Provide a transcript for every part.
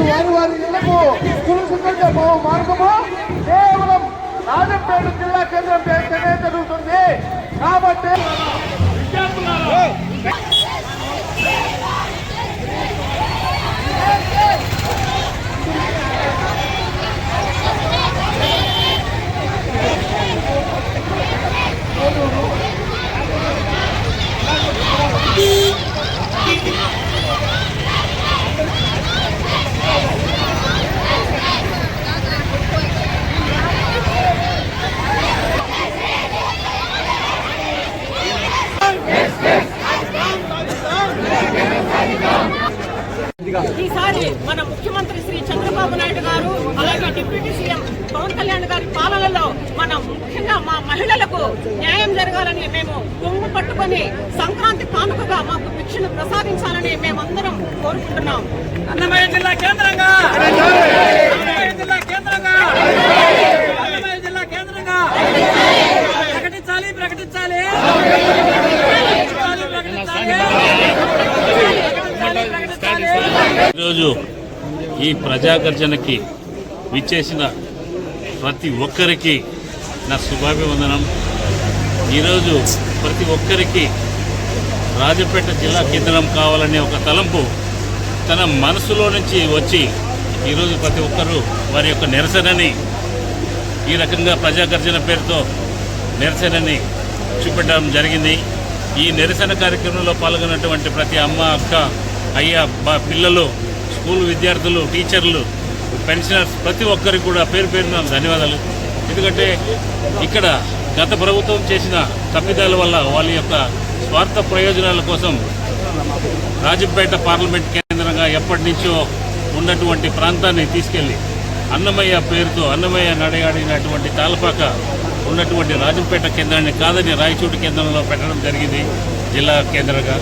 ప్రతి వారి వారి ఇళ్ళకు సులుసుకుంటే పోవు మార్గము కేవలం రాజంపేట జిల్లా కేంద్రం పేరుతోనే జరుగుతుంది. కాబట్టి మన ముఖ్యమంత్రి శ్రీ చంద్రబాబు నాయుడు గారు అలాగే డిప్యూటీ సీఎం పవన్ కళ్యాణ్ గారి పాలనలో మనం ముఖ్యంగా మా మహిళలకు న్యాయం జరగాలని మేము కొంగు పట్టుకొని సంక్రాంతి కానుకగా మాకు భిక్షను ప్రసాదించాలని మేమందరం కోరుకుంటున్నాం. అన్నమయ్య జిల్లా కేంద్రంగా అన్నమయ్య జిల్లా కేంద్రంగా అన్నమయ్య జిల్లా కేంద్రంగా ప్రకటించాలి ప్రకటించాలి ప్రకటించాలి ప్రకటించాలి ప్రకటించాలి ప్రకటించాలి ఈరోజు ఈ ప్రజాగర్జనకి విచ్చేసిన ప్రతి ఒక్కరికి నా శుభాభివందనం. ఈరోజు ప్రతి ఒక్కరికి రాజపేట జిల్లా కేంద్రం కావాలనే ఒక తలంపు తన మనసులో నుంచి వచ్చి ఈరోజు ప్రతి ఒక్కరూ వారి యొక్క నిరసనని ఈ రకంగా ప్రజాగర్జన పేరుతో నిరసనని చూపెట్టడం జరిగింది. ఈ నిరసన కార్యక్రమంలో పాల్గొన్నటువంటి ప్రతి అమ్మ అక్క అయ్య బా పిల్లలు స్కూల్ విద్యార్థులు టీచర్లు పెన్షనర్స్ ప్రతి ఒక్కరికి కూడా పేరు పేరున ధన్యవాదాలు. ఎందుకంటే ఇక్కడ గత ప్రభుత్వం చేసిన తప్పిదాల వల్ల వాళ్ళ యొక్క స్వార్థ ప్రయోజనాల కోసం రాజంపేట పార్లమెంట్ కేంద్రంగా ఎప్పటి నుంచో ఉన్నటువంటి ప్రాంతాన్ని తీసుకెళ్ళి అన్నమయ్య పేరుతో అన్నమయ్య నడయాడినటువంటి తాలపాక ఉన్నటువంటి రాజంపేట కేంద్రాన్ని కాదని రాయచూటి కేంద్రంలో పెట్టడం జరిగింది జిల్లా కేంద్రంగా.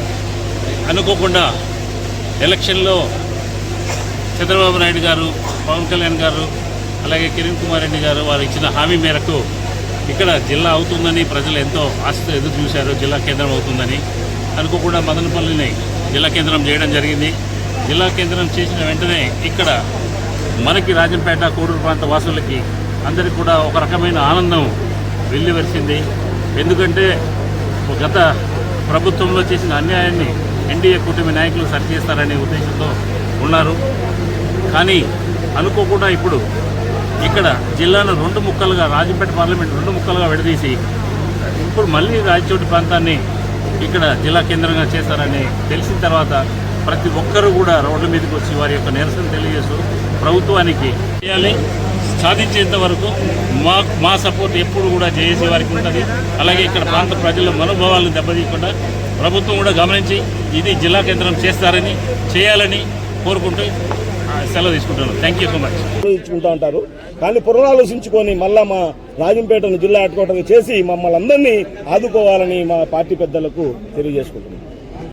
అనుకోకుండా ఎలక్షన్లో చంద్రబాబు నాయుడు గారు పవన్ కళ్యాణ్ గారు అలాగే కిరణ్ కుమార్ రెడ్డి గారు వారు ఇచ్చిన హామీ మేరకు ఇక్కడ జిల్లా అవుతుందని ప్రజలు ఎంతో ఆశతో ఎదురు చూశారు. జిల్లా కేంద్రం అవుతుందని అనుకోకుండా మదనపల్లిని జిల్లా కేంద్రం చేయడం జరిగింది. జిల్లా కేంద్రం చేసిన వెంటనే ఇక్కడ మనకి రాజంపేట కోడూరు ప్రాంత వాసులకి అందరికీ కూడా ఒక రకమైన ఆనందం వెళ్ళివరిసింది ఎందుకంటే గత ప్రభుత్వంలో చేసిన అన్యాయాన్ని ఎన్డీఏ కూటమి నాయకులు సరిచేస్తారనే ఉద్దేశంతో ఉన్నారు. కానీ అనుకోకుండా ఇప్పుడు ఇక్కడ జిల్లాను రెండు ముక్కలుగా రాజంపేట పార్లమెంట్ రెండు ముక్కలుగా విడదీసి ఇప్పుడు మళ్ళీ రాయచోటి ప్రాంతాన్ని ఇక్కడ జిల్లా కేంద్రంగా చేశారని తెలిసిన తర్వాత ప్రతి ఒక్కరూ కూడా రోడ్ల మీదకి వచ్చి వారి యొక్క నిరసన తెలియజేస్తూ ప్రభుత్వానికి చేయాలి. సాధించేంత వరకు మా మా సపోర్ట్ ఎప్పుడు కూడా జేఏసీ వారికి ఉంటుంది. అలాగే ఇక్కడ ప్రాంత ప్రజల మనోభావాలను దెబ్బతీయకుండా ప్రభుత్వం కూడా గమనించి ఇది జిల్లా కేంద్రం చేస్తారని చేయాలని కోరుకుంటూ సెలవు తీసుకుంటున్నాను. థ్యాంక్ యూ సో మచ్ ఇచ్చుకుంటా ఉంటారు. కానీ పునరాలోచించుకొని మళ్ళా మా రాజంపేటను జిల్లా హెడ్ చేసి మమ్మల్ని అందరినీ ఆదుకోవాలని మా పార్టీ పెద్దలకు తెలియజేసుకుంటున్నాం.